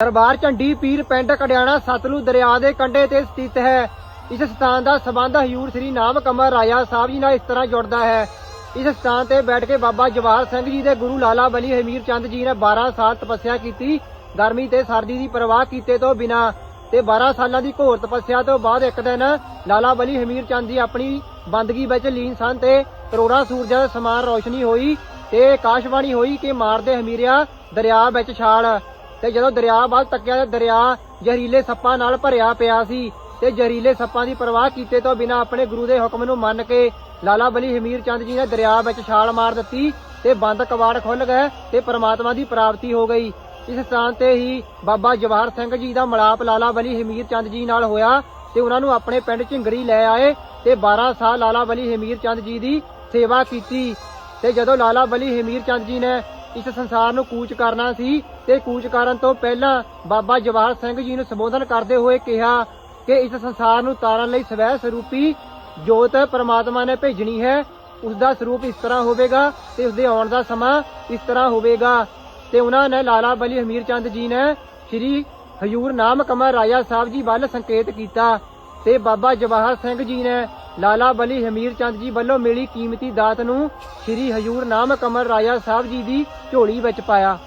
ਦਰਬਾਰ ਝੰਡੀ ਪੀਰ ਪਿੰਡ ਕੜਿਆਣਾ ਸਤਲੁਜ ਦਰਿਆ ਦੇ ਕੰਢੇ ਤੇ ਸਥਿਤ ਹੈ। ਇਸ ਸਥਾਨ ਦਾ ਸਬੰਧ ਹਯੂਰ ਸ੍ਰੀ ਨਾਮ ਕਮਰ ਰਾਇਆ ਸਾਹਿਬ ਜੀ ਨਾਲ ਇਸ ਤਰ੍ਹਾਂ ਜੁੜਦਾ ਹੈ। ਇਸ ਸਥਾਨ ਤੇ ਬੈਠ ਕੇ ਬਾਬਾ ਜਵਾਹਰ ਸਿੰਘ ਜੀ ਦੇ ਗੁਰੂ ਲਾਲਾ ਬਲੀ ਹਮੀਰ ਚੰਦ ਜੀ ਨੇ 12 ਸਾਲ ਤਪੱਸਿਆ ਕੀਤੀ। ਗਰਮੀ ਤੇ ਸਰਦੀ ਦੀ ਪਰਵਾਹ ਕੀਤੇ ਤੋਂ ਬਿਨਾ ਤੇ 12 ਸਾਲਾਂ ਦੀ ਘੋਰ ਤਪੱਸਿਆ ਤੋਂ ਬਾਅਦ ਇੱਕ ਦਿਨ ਲਾਲਾ ਬਲੀ ਹਮੀਰ ਚੰਦ ਜੀ ਆਪਣੀ ਬੰਦਗੀ ਵਿੱਚ ਲੀਨ ਸਨ ਤੇ ਕਰੋੜਾਂ ਸੂਰਜਾਂ ਦੇ ਸਮਾਨ ਰੋਸ਼ਨੀ ਹੋਈ ਤੇ ਆਕਾਸ਼ਬਾਣੀ ਹੋਈ ਕਿ ਮਾਰਦੇ ਹਮੀਰਿਆ ਦਰਿਆ ਵਿੱਚ ਛਾਲ। ਤੇ ਜਦੋਂ ਦਰਿਆ ਵੱਲ ਤੱਕਿਆ ਤਾਂ ਦਰਿਆ ਜ਼ਹਿਰੀਲੇ ਸੱਪਾਂ ਨਾਲ ਭਰਿਆ ਪਿਆ ਸੀ ਤੇ ਜ਼ਹਿਰੀਲੇ ਸੱਪਾਂ ਦੀ ਪਰਵਾਹ ਕੀਤੇ ਤੋਂ ਬਿਨਾ ਆਪਣੇ ਗੁਰੂ ਦੇ ਹੁਕਮ ਨੂੰ ਮੰਨ ਕੇ ਲਾਲਾ ਬਲੀ ਹਮੀਰ ਚੰਦ ਜੀ ਨੇ ਦਰਿਆ ਵਿੱਚ ਛਾਲ ਮਾਰ ਦਿੱਤੀ ਤੇ ਬੰਦ ਕਵਾੜ ਖੁੱਲ ਗਏ ਤੇ ਪ੍ਰਮਾਤਮਾ ਦੀ ਪ੍ਰਾਪਤੀ ਹੋ ਗਈ। ਇਸ ਸਥਾਨ ਤੇ ਹੀ ਬਾਬਾ ਜਵਾਹਰ ਸਿੰਘ ਜੀ ਦਾ ਮਲਾਪ ਲਾਲਾ ਬਲੀ ਹਮੀਰ ਚੰਦ ਜੀ ਨਾਲ ਹੋਇਆ ਤੇ ਉਹਨਾਂ ਨੂੰ ਆਪਣੇ ਪਿੰਡ ਝਿੰਗਰੀ ਲੈ ਆਏ ਤੇ 12 ਸਾਲ ਲਾਲਾ ਬਲੀ ਹਮੀਰ ਚੰਦ ਜੀ ਦੀ ਸੇਵਾ ਕੀਤੀ ਤੇ ਜਦੋਂ ਲਾਲਾ ਬਲੀ ਹਮੀਰ ਚੰਦ ਜੀ ਨੇ ਇਸ ਸੰਸਾਰ ਨੂੰ ਕੂਚ ਕਰਨਾ ਸੀ ਤੇ ਕੂਚ ਕਰਨ ਤੋਂ ਪਹਿਲਾਂ ਬਾਬਾ ਜਵਾਹਰ ਸਿੰਘ ਜੀ ਨੂੰ ਸੰਬੋਧਨ ਕਰਦੇ ਹੋਏ ਕਿਹਾ ਕਿ ਇਸ ਸੰਸਾਰ ਨੂੰ ਤਾਰਨ ਲਈ ਸਵੈ ਸਰੂਪੀ ਜੋਤ ਪਰਮਾਤਮਾ ਨੇ ਭੇਜਣੀ ਹੈ। ਉਸ ਦਾ ਸਰੂਪ ਇਸ ਤਰ੍ਹਾਂ ਹੋਵੇਗਾ ਤੇ ਉਸ ਦੇ ਆਉਣ ਦਾ ਸਮਾਂ ਇਸ ਤਰ੍ਹਾਂ ਹੋਵੇਗਾ। ਤੇ ਉਹਨਾਂ ਨੇ ਲਾਲਾ ਬਲੀ ਹਮੀਰ ਚੰਦ ਜੀ ਨੇ ਸ੍ਰੀ ਹਯੂਰ ਨਾਮ ਕਮਰ ਰਾਜਾ ਸਾਹਿਬ ਜੀ ਵੱਲ ਸੰਕੇਤ ਕੀਤਾ ਤੇ ਬਾਬਾ ਜਵਾਹਰ ਸਿੰਘ ਜੀ ਨੇ ਲਾਲਾ ਬਲੀ ਹਮੀਰ ਚੰਦ ਜੀ ਵੱਲੋਂ ਮਿਲੀ ਕੀਮਤੀ ਦਾਤ ਨੂੰ ਸ੍ਰੀ ਹਜ਼ੂਰ ਨਾਮ ਕਮਰ ਰਾਜਾ ਸਾਹਿਬ ਜੀ ਦੀ ਝੋਲੀ ਵਿੱਚ ਪਾਇਆ।